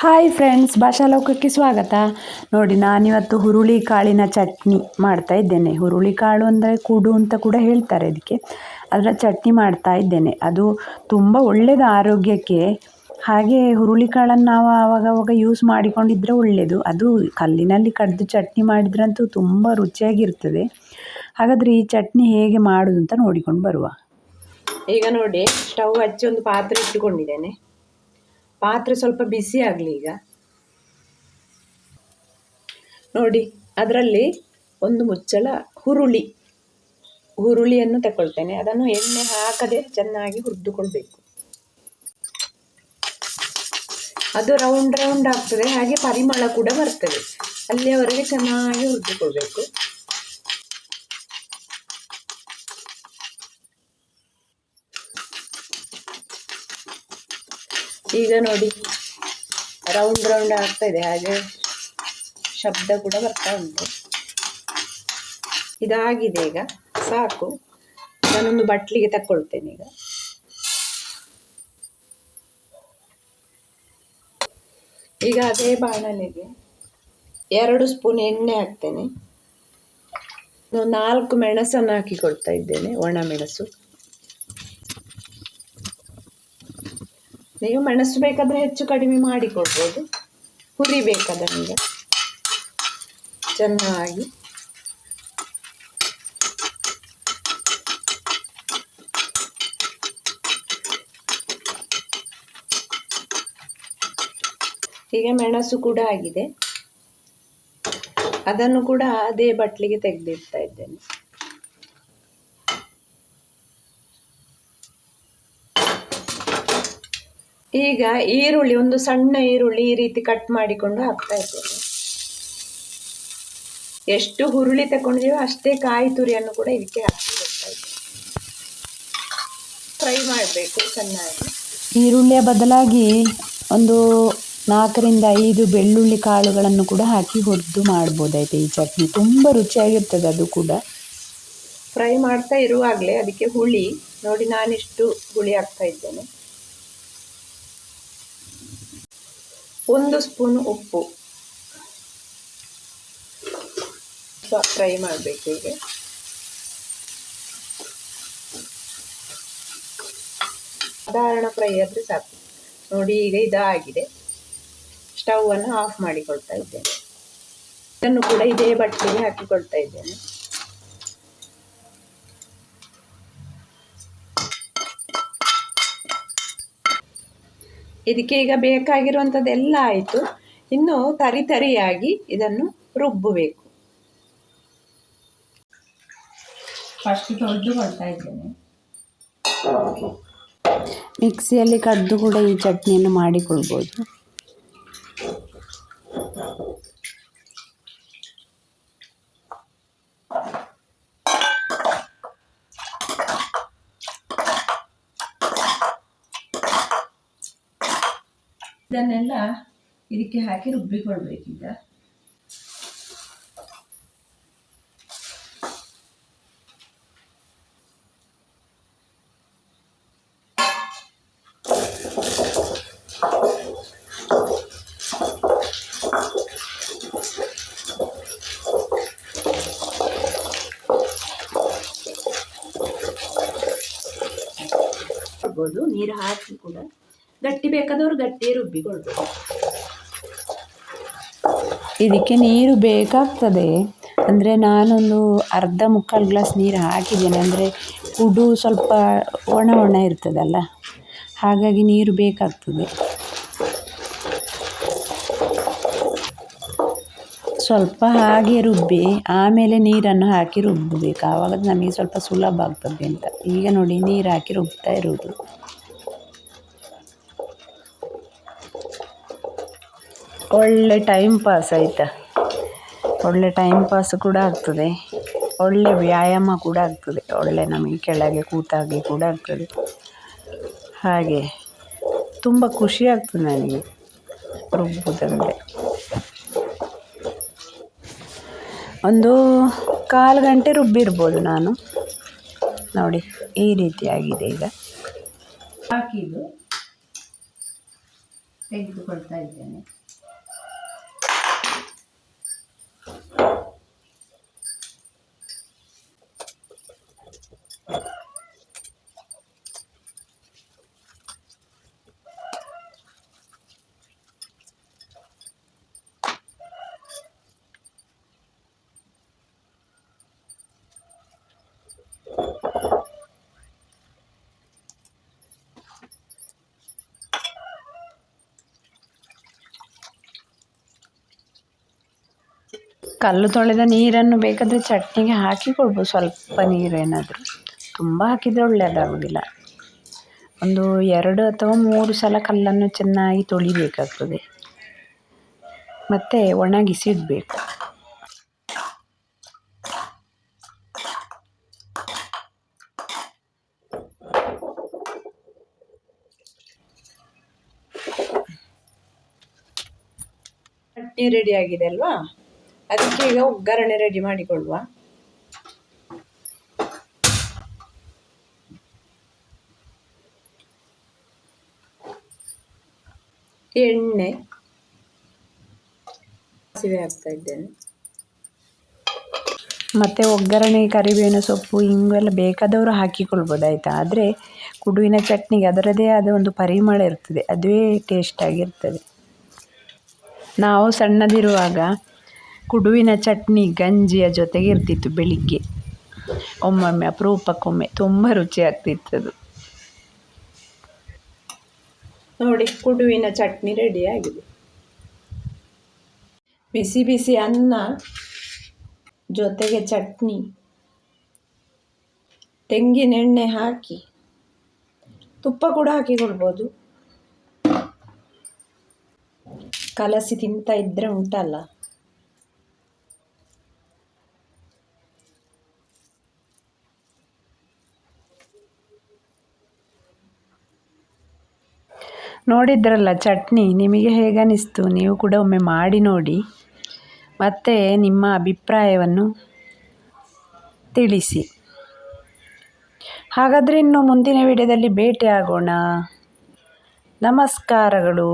Hi friends ಭಾಷಾ ಲೋಕಕ್ಕೆ ಸ್ವಾಗತ. ನೋಡಿ, ನಾನಿವತ್ತು ಹುರುಳಿ ಕಾಳಿನ ಚಟ್ನಿ ಮಾಡ್ತಾ ಇದ್ದೇನೆ. ಹುರುಳಿ ಕಾಳು ಅಂದರೆ ಕುಡು ಅಂತ ಕೂಡ ಹೇಳ್ತಾರೆ ಅದಕ್ಕೆ ಅದರ ಚಟ್ನಿ ಮಾಡ್ತಾ ಇದ್ದೇನೆ. ಅದು ತುಂಬ ಒಳ್ಳೆಯದು ಆರೋಗ್ಯಕ್ಕೆ. ಹಾಗೆ ಹುರುಳಿ ಕಾಳನ್ನು ನಾವು ಆವಾಗವಾಗ ಯೂಸ್ ಮಾಡಿಕೊಂಡಿದ್ದರೆ ಒಳ್ಳೆಯದು ಅದು ಕಲ್ಲಿನಲ್ಲಿ ಕಡಿದು ಚಟ್ನಿ ಮಾಡಿದ್ರಂತೂ ತುಂಬ ರುಚಿಯಾಗಿರ್ತದೆ. ಹಾಗಾದರೆ ಈ ಚಟ್ನಿ ಹೇಗೆ ಮಾಡೋದು ಅಂತ ನೋಡಿಕೊಂಡು ಬರುವ. ಈಗ ನೋಡಿ, ಸ್ಟವ್ ಹಚ್ಚಿ ಒಂದು ಪಾತ್ರೆ ಇಟ್ಟುಕೊಂಡಿದ್ದೇನೆ. ಪಾತ್ರೆ ಸ್ವಲ್ಪ ಬಿಸಿ ಆಗಲಿ ಈಗ. ನೋಡಿ, ಅದರಲ್ಲಿ ಒಂದು ಮುಚ್ಚಳ ಹುರುಳಿ, ಹುರುಳಿಯನ್ನು ತಗೊಳ್ತೇನೆ. ಅದನ್ನು ಎಣ್ಣೆ ಹಾಕದೆ ಚೆನ್ನಾಗಿ ಹುರಿದುಕೊಳ್ಬೇಕು. ಅದು ರೌಂಡ್ ರೌಂಡ್ ಆಗ್ತದೆ. ಹಾಗೆ ಪರಿಮಳ ಕೂಡ ಬರ್ತದೆ. ಅಲ್ಲಿಯವರೆಗೆ ಚೆನ್ನಾಗಿ ಹುರಿದುಕೊಳ್ಬೇಕು. ಈಗ ನೋಡಿ ರೌಂಡ್ ರೌಂಡ್ ಆಗ್ತಾ ಇದೆ ಹಾಗೆ ಶಬ್ದ ಕೂಡ ಬರ್ತಾ ಉಂಟು. ಇದಾಗಿದೆ ಈಗ, ಸಾಕು. ನಾನೊಂದು ಬಟ್ಲಿಗೆ ತಕ್ಕೊಳ್ತೇನೆ ಈಗ. ಈಗ ಅದೇ ಬಾಣಲೆಗೆ ಎರಡು ಸ್ಪೂನ್ ಎಣ್ಣೆ ಹಾಕ್ತೇನೆ. ನಾಲ್ಕು ಮೆಣಸನ್ನು ಹಾಕಿಕೊಳ್ತಾ ಇದ್ದೇನೆ, ಒಣ ಮೆಣಸು. ನೀವು ಮೆಣಸು ಬೇಕಾದರೆ ಹೆಚ್ಚು ಕಡಿಮೆ ಮಾಡಿಕೊಡ್ಬೋದು. ನಿಮಗೆ ಚೆನ್ನಾಗಿ. ಈಗ ಮೆಣಸು ಕೂಡ ಆಗಿದೆ. ಅದನ್ನು ಕೂಡ ಅದೇ ಬಟ್ಲಿಗೆ ತೆಗೆದಿಡ್ತಾ ಇದ್ದೇನೆ. ಈಗ ಈರುಳ್ಳಿ ಒಂದು ಸಣ್ಣ ಈರುಳ್ಳಿ ಈ ರೀತಿ ಕಟ್ ಮಾಡಿಕೊಂಡು ಹಾಕ್ತಾ ಇದ್ದೇನೆ. ಎಷ್ಟು ಹುರುಳಿ ತಗೊಂಡಿದ್ದೀವೋ ಅಷ್ಟೇ ಕಾಯಿ ತುರಿಯನ್ನು ಕೂಡ ಇದಕ್ಕೆ ಹಾಕಿ ಇದ್ದೇನೆ. ಫ್ರೈ ಮಾಡಬೇಕು ಚೆನ್ನಾಗಿ. ಈರುಳ್ಳಿಯ ಬದಲಾಗಿ ಒಂದು ನಾಲ್ಕರಿಂದ ಐದು ಬೆಳ್ಳುಳ್ಳಿ ಕಾಳುಗಳನ್ನು ಕೂಡ ಹಾಕಿ ಹುರಿದು ಮಾಡ್ಬೋದಾಯ್ತು ಈ ಚಟ್ನಿ. ತುಂಬ ರುಚಿಯಾಗಿರ್ತದೆ ಅದು ಕೂಡ. ಫ್ರೈ ಮಾಡ್ತಾ ಇರುವಾಗಲೇ ಅದಕ್ಕೆ ಹುಳಿ. ನೋಡಿ ನಾನಿಷ್ಟು ಹುಳಿ ಹಾಕ್ತಾ ಇದ್ದೇನೆ. ಒಂದು ಸ್ಪೂನ್ ಉಪ್ಪು. ಫ್ರೈ ಮಾಡಬೇಕು ಹೀಗೆ ಸಾಧಾರಣ ಫ್ರೈ ಆದರೆ ಸಾಕು. ನೋಡಿ, ಈಗ ಇದಾಗಿದೆ. ಸ್ಟವನ್ನು ಆಫ್ ಮಾಡಿಕೊಳ್ತಾ ಇದ್ದೇನೆ. ಇದನ್ನು ಕೂಡ ಇದೇ ಬಟ್ಟೆಗೆ ಹಾಕಿಕೊಳ್ತಾ ಇದ್ದೇನೆ. ಇದಕ್ಕೆ ಈಗ ಬೇಕಾಗಿರುವಂಥದ್ದೆಲ್ಲ ಆಯಿತು. ಇನ್ನು ತರಿ ತರಿಯಾಗಿ ಇದನ್ನು ರುಬ್ಬಬೇಕು. ಫಸ್ಟ್ ತೊಳೆದುಕೊಳ್ತಾ ಇದ್ದೇನೆ. ಮಿಕ್ಸಿಯಲ್ಲಿ ಕಡ್ದು ಕೂಡ ಈ ಚಟ್ನಿಯನ್ನು ಮಾಡಿಕೊಳ್ಬೋದು ಇದನ್ನೆಲ್ಲ ಇದಕ್ಕೆ ಹಾಕಿ ರುಬ್ಬಿಕೊಳ್ಬೇಕೀಗ. ನೀರು ಹಾಕಿ ಕೂಡ. ಗಟ್ಟಿ ಬೇಕಾದವರು ಗಟ್ಟಿ ರುಬ್ಬಿಕೊಳ್ಬೇಕು ಇದಕ್ಕೆ ನೀರು ಬೇಕಾಗ್ತದೆ. ಅಂದರೆ ನಾನೊಂದು ಅರ್ಧ ಮುಕ್ಕಾಲು ಗ್ಲಾಸ್ ನೀರು ಹಾಕಿದ್ದೇನೆ. ಅಂದರೆ ಕುಡು ಸ್ವಲ್ಪ ಒಣ ಒಣ ಇರ್ತದಲ್ಲ, ಹಾಗಾಗಿ ನೀರು ಬೇಕಾಗ್ತದೆ. ಸ್ವಲ್ಪ ಹಾಗೆ ರುಬ್ಬಿ, ಆಮೇಲೆ ನೀರನ್ನು ಹಾಕಿ ರುಬ್ಬಬೇಕು. ಆವಾಗ ನಮಗೆ ಸ್ವಲ್ಪ ಸುಲಭ ಆಗ್ತದೆ ಅಂತ. ಈಗ ನೋಡಿ, ನೀರು ಹಾಕಿ ರುಬ್ತಾ ಇರೋದು. ಒಳ್ಳೆ ಟೈಮ್ ಪಾಸ್ ಆಯಿತಾ? ಒಳ್ಳೆ ಟೈಮ್ ಪಾಸ್ ಕೂಡ ಆಗ್ತದೆ. ಒಳ್ಳೆ ವ್ಯಾಯಾಮ ಕೂಡ ಆಗ್ತದೆ. ಒಳ್ಳೆ ನಮಗೆ ಕೆಳಗೆ ಕೂತಾಗೆ ಕೂಡ ಆಗ್ತದೆ. ಹಾಗೆ, ತುಂಬ ಖುಷಿ ಆಗ್ತದೆ ನನಗೆ ರುಬ್ಬುವುದಂದರೆ ಒಂದು ಕಾಲು ಗಂಟೆ ರುಬ್ಬಿರ್ಬೋದು ನಾನು. ನೋಡಿ, ಈ ರೀತಿಯಾಗಿದೆ ಈಗ. ಹಾಕಿದ್ದು ತೆಗೆದುಕೊಳ್ತಾ ಇದ್ದೇನೆ. ಕಲ್ಲು ತೊಳೆದ ನೀರನ್ನು ಬೇಕಾದರೆ ಚಟ್ನಿಗೆ ಹಾಕಿಕೊಳ್ಬೋದು ಸ್ವಲ್ಪ ನೀರೇನಾದರೂ ತುಂಬ ಹಾಕಿದರೆ ಒಳ್ಳೆಯದಾಗೋದಿಲ್ಲ ಒಂದು ಎರಡು ಅಥವಾ ಮೂರು ಸಲ ಕಲ್ಲನ್ನು ಚೆನ್ನಾಗಿ ತೊಳಿಬೇಕಾಗ್ತದೆ. ಮತ್ತು ಒಣಗಿಸಿ ಇಡಬೇಕು. ಚಟ್ನಿ ರೆಡಿ ಆಗಿದೆ ಅಲ್ವಾ? ಅದಕ್ಕೆ ಈಗ ಒಗ್ಗರಣೆ ರೆಡಿ ಮಾಡಿಕೊಳ್ಳುವ. ಎಣ್ಣೆ, ಹಸಿವೆ ಹಾಕ್ತಾ ಇದ್ದೇನೆ. ಮತ್ತು ಒಗ್ಗರಣೆ, ಕರಿಬೇವಿನ ಸೊಪ್ಪು, ಹಿಂಗೆಲ್ಲ ಬೇಕಾದವರು ಹಾಕಿಕೊಳ್ಬೋದು ಆಯಿತಾ ಆದರೆ ಕುಡುವಿನ ಚಟ್ನಿಗೆ ಅದರದೇ ಆದ ಒಂದು ಪರಿಮಳ ಇರ್ತದೆ. ಅದುವೇ ಟೇಸ್ಟಾಗಿರ್ತದೆ ನಾವು ಸಣ್ಣದಿರುವಾಗ ಕುಡುವಿನ ಚಟ್ನಿ ಗಂಜಿಯ ಜೊತೆಗೆ ಇರ್ತಿತ್ತು ಬೆಳಿಗ್ಗೆ. ಒಮ್ಮೊಮ್ಮೆ ಅಪರೂಪಕ್ಕೊಮ್ಮೆ ತುಂಬ ರುಚಿ ಆಗ್ತಿತ್ತು ಅದು ನೋಡಿ, ಕುಡುವಿನ ಚಟ್ನಿ ರೆಡಿ ಆಗಿದೆ ಬಿಸಿ ಬಿಸಿ ಅನ್ನ ಜೊತೆಗೆ ಚಟ್ನಿ. ತೆಂಗಿನೆಣ್ಣೆ ಹಾಕಿ. ತುಪ್ಪ ಕೂಡ ಹಾಕಿಕೊಳ್ಬೋದು ಕಲಸಿ ತಿಂತಾ ಇದ್ದರೆ ಉಂಟಲ್ಲ? ನೋಡಿದ್ರಲ್ಲ ಚಟ್ನಿ, ನಿಮಗೆ ಹೇಗನಿಸ್ತು ನೀವು ಕೂಡ ಒಮ್ಮೆ ಮಾಡಿ ನೋಡಿ. ಮತ್ತು ನಿಮ್ಮ ಅಭಿಪ್ರಾಯವನ್ನು ತಿಳಿಸಿ. ಹಾಗಾದರೆ ಇನ್ನು ಮುಂದಿನ ವಿಡಿಯೋದಲ್ಲಿ ಭೇಟಿ ಆಗೋಣ ನಮಸ್ಕಾರಗಳು.